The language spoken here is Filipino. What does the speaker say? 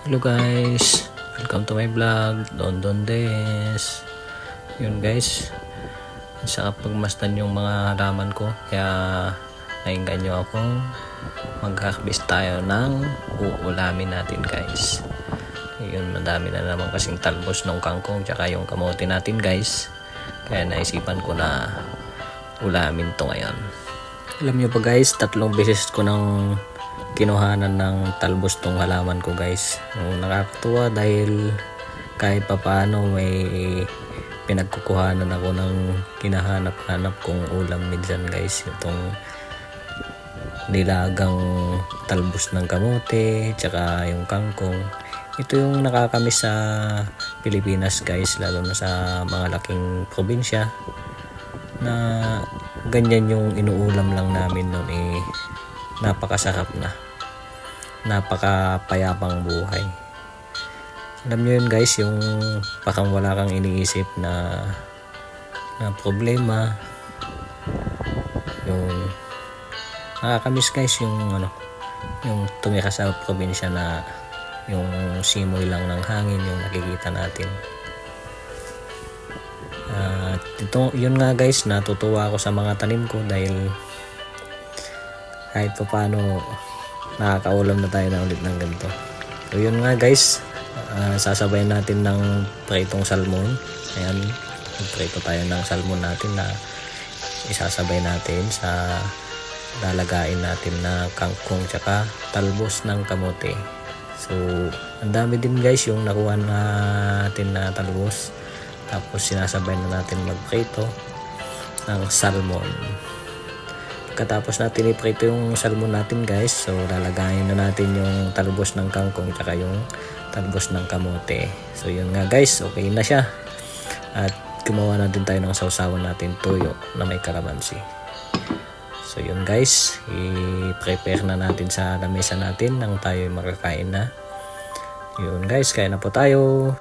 Hello guys, welcome to my vlog, Don Don Des. Yun guys, sa pagmasdan yung mga halaman ko, kaya nainggan nyo ako. Mag-harvest tayo ng uulamin natin guys. Yun, madami na naman kasing talbos ng kangkong tsaka yung kamote natin guys. Kaya naisipan ko na ulamin to ngayon. Alam nyo ba guys, tatlong beses ko nang kinuhanan ng talbos tong halaman ko guys. Yung nakakatuwa dahil kahit papaano may pinagkukuhanan ako ng kinahanap-hanap kong ulam minsan guys. Itong nilagang talbos ng kamote, tsaka yung kangkong. Ito yung nakakamiss sa Pilipinas guys, lalo na sa mga laking probinsya na ganyan yung inuulam lang namin noon eh napakasarap na. Napakapayapang buhay. Alam nyo yun guys yung parang wala kang iniisip na na problema. Yung nakakamiss guys yung ano yung tumira sa probinsya na yung simoy lang ng hangin yung nakikita natin. At ito, yun nga guys, natutuwa ako sa mga tanim ko dahil kahit pa paano nakakaulam na tayo na ulit ng ganito. So yun nga guys, ah, sasabayan natin ng pritong salmon. Ayan, prito tayo ng salmon natin na isasabay natin sa lalagain natin na kangkong tsaka talbos ng kamote. So, ang dami din guys yung nakuha natin na talbos. Tapos sinasabay na natin magprito ng salmon. Pagkatapos natin iprito yung salmon natin guys, so lalagayin na natin yung talbos ng kangkong tsaka yung talbos ng kamote. So yun nga guys, okay na siya. At gumawa na din tayo ng sausawan natin tuyo na may kalamansi. So yun guys, i-prepare na natin sa lamesa natin nang tayo makakain na. Yun guys, kaya na po tayo.